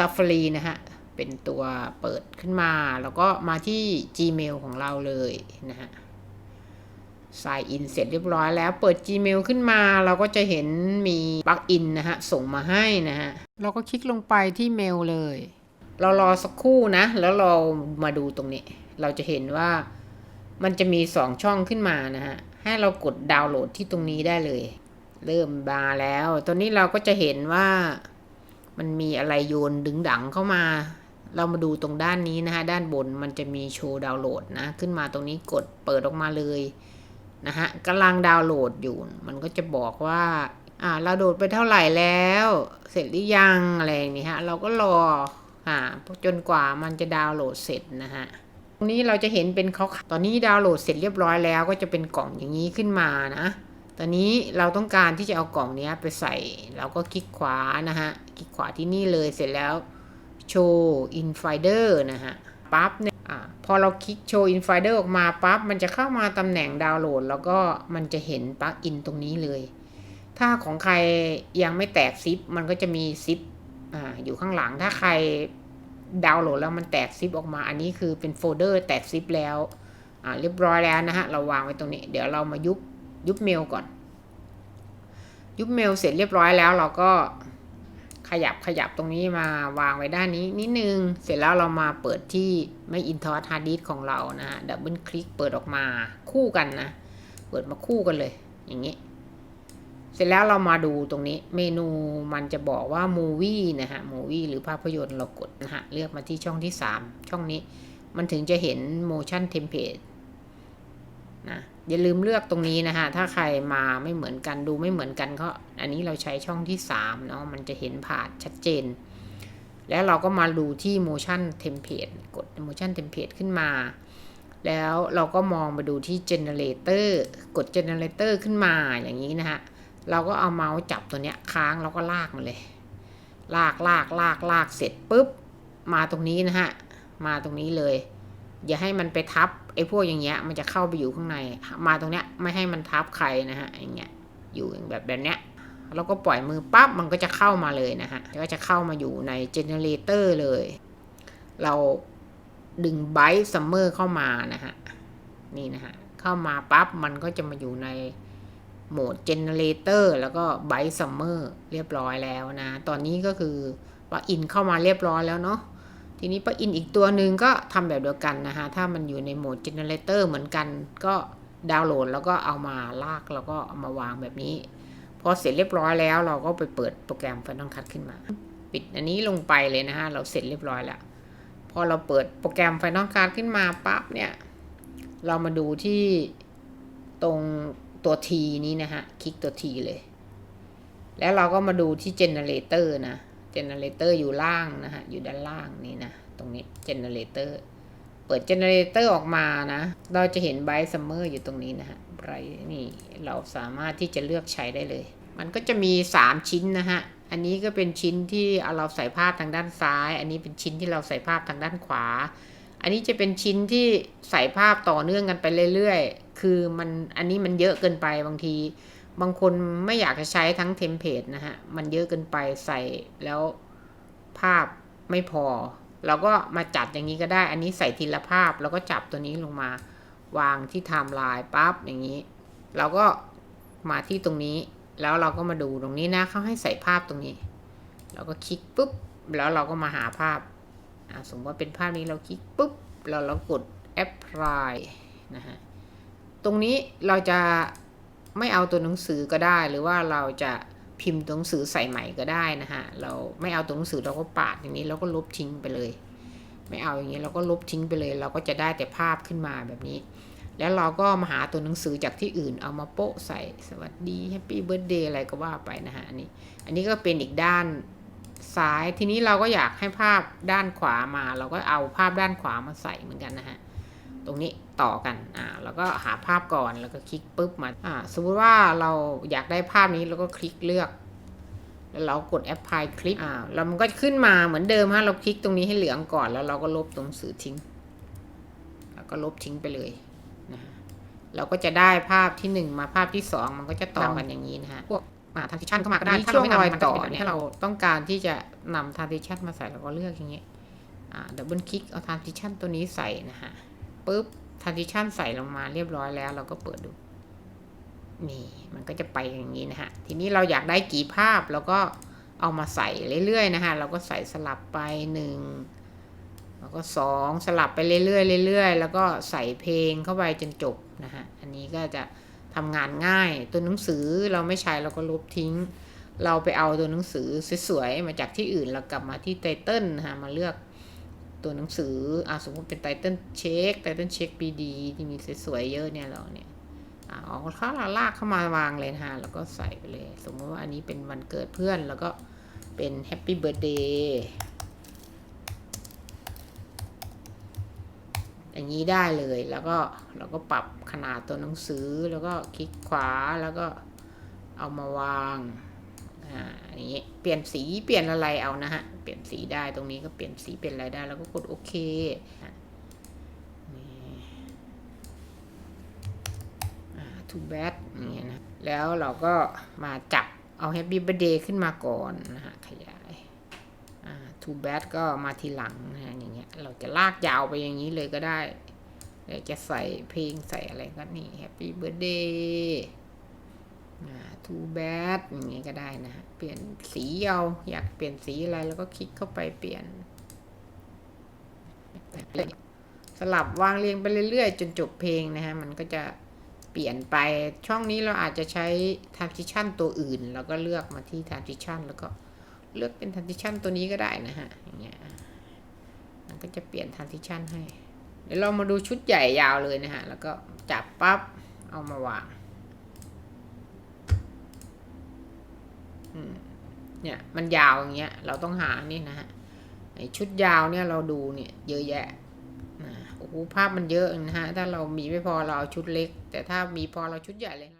Safari นะฮะ เป็นตัวเปิดขึ้นมา แล้วก็มาที่ Gmail ของเราเลยนะฮะ sign in เสร็จเรียบร้อยแล้วเปิด Gmail ขึ้นมาเราก็จะเห็นมีปลั๊กอินนะฮะ ส่งมาให้นะฮะ เราก็คลิกลงไปที่เมลเลย เรารอสักครู่นะ แล้วเรามาดูตรงนี้ เราจะเห็นว่ามันจะมีสองช่องขึ้นมานะฮะ ให้เรากดดาวน์โหลดที่ตรงนี้ได้เลย เริ่มมาแล้ว ตอนนี้เราก็จะเห็นว่า มันมีอะไรโยนดึงดังเข้ามา เรามาดูตรงด้านนี้นะฮะด้านบนมันจะมีโชว์ดาวน์โหลดนะ ขึ้นมาตรงนี้กดเปิดออกมาเลยนะฮะกำลังดาวน์โหลดอยู่ มันก็จะบอกว่าอ่าเราโหลดไปเท่าไหร่แล้ว เสร็จหรือยังอะไรอย่างนี้ฮะเราก็รออ่าจนกว่ามันจะดาวน์โหลดเสร็จนะฮะตรงนี้เราจะเห็นเป็นเขาตอนนี้ดาวน์โหลดเสร็จเรียบร้อยแล้วก็จะเป็นกล่องอย่างนี้ขึ้นมานะ ตอนนี้เราต้องการที่จะเอากล่องนี้ไปใส่ เราก็คลิกขวานะฮะ คลิกขวาที่นี่เลยเสร็จแล้วโชว์อินไฟเดอร์นะฮะ ปั๊บเนี่ยอพอเราคลิกโชว์อินไฟเดอร์ออกมาปั๊บ มันจะเข้ามาตำแหน่งดาวน์โหลด แล้วก็มันจะเห็นปลั๊กอินตรงนี้เลย ถ้าของใครยังไม่แตกซิป มันก็จะมีซิปออยู่ข้างหลัง ถ้าใครดาวน์โหลดแล้วมันแตกซิปออกมา อันนี้คือเป็นโฟลเดอร์แตกซิปแล้วเรียบร้อยแล้วนะฮะ เราวางไว้ตรงนี้ เดี๋ยวเรามายุบ ยุบเมลก่อน ยุบเมลเสร็จเรียบร้อยแล้วเราก็ขยับขยับตรงนี้มาวางไว้ด้านนี้นิดนึง เสร็จแล้วเรามาเปิดที่ไม่อินทอร์ฮาร์ดดิสของเรานะฮะดับเบิลคลิกเปิดออกมาคู่กันนะ เปิดมาคู่กันเลย อย่างนี้ เสร็จแล้วเรามาดูตรงนี้ เมนูมันจะบอกว่า Movie นะฮะ Movie หรือภาพยนตร์เรากดนะฮะ เลือกมาที่ช่องที่ 3 ช่องนี้ มันถึงจะเห็น motion template นะ อย่าลืมเลือกตรงนี้นะฮะถ้าใครมาไม่เหมือนกันดูไม่เหมือนกันก็อันนี้เราใช้ช่องที่3เนาะมันจะเห็นผ่านชัดเจน แล้วเราก็มาดูที่ motion template กด motion template ขึ้นมา แล้วเราก็มองไปดูที่ generator กด generator ขึ้นมาอย่างนี้นะฮะเราก็เอาเมาส์จับตัวเนี้ยค้างแล้วก็ลากมาเลย ลากลากลากลากเสร็จปุ๊บมาตรงนี้นะฮะมาตรงนี้เลย อย่าให้มันไปทับไอ้พวกอย่างเงี้ย มันจะเข้าไปอยู่ข้างใน มาตรงเนี้ยไม่ให้มันทับใครนะฮะอย่างเงี้ยอยู่อย่างแบบแบบเนี้ยแล้วก็ปล่อยมือปั๊บมันก็จะเข้ามาเลยนะฮะก็จะเข้ามาอยู่ในเจเนเรเตอร์เลย เราดึงไบต์ซัมเมอร์เข้ามานะฮะนี่นะฮะเข้ามาปั๊บมันก็จะมาอยู่ในโหมด Generator แล้วก็ Byte Summer เรียบร้อยแล้วนะ ตอนนี้ก็คือปลั๊กอินเข้ามาเรียบร้อยแล้วเนาะ ทีนี้ปลั๊กอินอีกตัวหนึ่งก็ทำแบบเดียวกันนะฮะถ้ามันอยู่ในโหมด Generator เหมือนกัน ก็ดาวน์โหลดแล้วก็เอามาลากแล้วก็เอามาวางแบบนี้ พอเสร็จเรียบร้อยแล้ว เราก็ไปเปิดโปรแกรม Final Cut ขึ้นมา ปิดอันนี้ลงไปเลยนะฮะเราเสร็จเรียบร้อยแล้ว พอเราเปิดโปรแกรม Final Cut ขึ้นมาปั๊บเนี่ย เรามาดูที่ตรงตัว T นี้นะฮะ คลิกตัว T เลย แล้วเราก็มาดูที่ Generator นะ Generator อยู่ล่างนะฮะ อยู่ด้านล่างนี่นะ ตรงนี้ Generator เปิด Generator ออกมานะ เราจะเห็น Bright Summer อยู่ตรงนี้นะฮะ Bright นี่เราสามารถที่จะเลือกใช้ได้เลย มันก็จะมี 3 ชิ้นนะฮะ อันนี้ก็เป็นชิ้นที่เราใส่ภาพทางด้านซ้าย อันนี้เป็นชิ้นที่เราใส่ภาพทางด้านขวา อันนี้จะเป็นชิ้นที่ใส่ภาพต่อเนื่องกันไปเรื่อยๆ คือมัน อันนี้มันเยอะเกินไปบางที บางคนไม่อยากจะใช้ทั้งเทมเพลตนะฮะ มันเยอะเกินไปใส่แล้วภาพไม่พอ เราก็มาจัดอย่างนี้ก็ได้ อันนี้ใส่ทีละภาพ แล้วก็จับตัวนี้ลงมาวางที่ไทม์ไลน์ปั๊บอย่างนี้ เราก็มาที่ตรงนี้ แล้วเราก็มาดูตรงนี้นะเขาให้ใส่ภาพตรงนี้ เราก็คลิกปุ๊บ แล้วเราก็มาหาภาพ สมมติว่าเป็นภาพนี้เราคลิกปุ๊บเราเรากด apply นะฮะ ตรงนี้เราจะ ไม่เอาตัวหนังสือก็ได้ หรือว่าเราจะพิมพ์ตัวหนังสือใส่ใหม่ก็ได้นะฮะ เราไม่เอาตัวหนังสือเราก็ปาดอย่างนี้เราก็ลบทิ้งไปเลย ไม่เอาอย่างนี้เราก็ลบทิ้งไปเลย เราก็จะได้แต่ภาพขึ้นมาแบบนี้ แล้วเราก็มาหาตัวหนังสือจากที่อื่นเอามาโปะใส่สวัสดีแฮปปี้เบิร์ดเดย์อะไรก็ว่าไปนะฮะอันนี้ อันนี้ก็เป็นอีกด้านซ้ายทีนี้เราก็อยากให้ภาพด้านขวามา เราก็เอาภาพด้านขวามาใส่เหมือนกันนะฮะตรงนี้ ต่อกันอ่าแล้วก็หาภาพก่อนแล้วก็คลิกปุ๊บมาอ่าสมมติว่าเราอยากได้ภาพนี้เราก็คลิกเลือก แล้วเรากด apply คลิปอ่าแล้วมันก็ขึ้นมาเหมือนเดิมฮะเราคลิกตรงนี้ให้เหลืองก่อนแล้วเราก็ลบตรงสื่อทิ้ง แล้วก็ลบทิ้งไปเลยนะฮะเราก็จะได้ภาพที่หนึ่งมาภาพที่สองมันก็จะต่อกันอย่างนี้นะฮะพวกอ่าทางทิชันเข้ามาก็ได้ถ้าเราไม่ทำมันก็จะเป็นแบบนี้ถ้าเราต้องการที่จะนำ transition มาใส่เราก็เลือกอย่างเงี้ยอ่าดับเบิลคลิกเอา transition ตัวนี้ใส่นะฮะปุ๊บ transition ใส่ลงมาเรียบร้อยแล้ว เราก็เปิดดู นี่ มันก็จะไปอย่างนี้นะฮะ ทีนี้เราอยากได้กี่ภาพเราก็เอามาใส่เรื่อยๆนะฮะ เราก็ใส่สลับไปหนึ่งแล้วก็สองสลับไปเรื่อยๆเรื่อยๆ แล้วก็ใส่เพลงเข้าไปจนจบนะฮะ อันนี้ก็จะทำงานง่าย ตัวหนังสือเราไม่ใช้เราก็ลบทิ้ง เราไปเอาตัวหนังสือสวยๆมาจากที่อื่นเรากลับมาที่ไตเติลนะฮะมาเลือก ตัวหนังสืออ่าสมมติเป็นไตเติลเช็คไตเติลเช็คปีดีที่มีสวยๆเยอะเนี่ยเราเนี่ยอ่าเอาข้าลากเข้ามาวางเลยนะฮะแล้วก็ใส่ไปเลย สมมติว่าอันนี้เป็นวันเกิดเพื่อนแล้วก็เป็นแฮปปี้เบิร์ดเดย์อย่างนี้ได้เลยแล้วก็เราก็ปรับขนาดตัวหนังสือแล้วก็คลิกขวาแล้วก็เอามาวางอ่าอย่างนี้เปลี่ยนสีเปลี่ยนอะไรเอานะฮะ เปลี่ยนสีได้ตรงนี้ก็เปลี่ยนสีเปลี่ยนอะไรได้แล้วก็กดโอเคนี่ too bad อย่างเงี้ยนะ แล้วเราก็มาจับเอา Happy Birthday ขึ้นมาก่อนนะฮะ ขยายอ่า too bad ก็มาทีหลังนะฮะอย่างเงี้ย เราจะลากยาวไปอย่างนี้เลยก็ได้จะใส่เพลงใส่อะไรก็นี่ Happy Birthday too bad อย่างเงี้ยก็ได้นะฮะเปลี่ยนสีเอาอยากเปลี่ยนสีอะไรแล้วก็คลิกเข้าไปเปลี่ยน สลับวางเรียงไปเรื่อยๆ จนจบเพลงนะฮะ มันก็จะเปลี่ยนไปช่องนี้เราอาจจะใช้ transition ตัวอื่น แล้วก็เลือกมาที่ transition แล้วก็เลือกเป็น transition ตัวนี้ก็ได้นะฮะอย่างเงี้ยมันก็จะเปลี่ยน transition ให้ เดี๋ยวเรามาดูชุดใหญ่ยาวเลยนะฮะ แล้วก็จับปั๊บเอามาวาง อืม เนี่ยมันยาวอย่างเงี้ย เราต้องหานี่นะฮะไอชุดยาวเนี่ยเราดูเนี่ยเยอะแยะนะโอ้โหภาพมันเยอะนะฮะ ถ้าเรามีไม่พอเราเอาชุดเล็ก แต่ถ้ามีพอเราชุดใหญ่เลย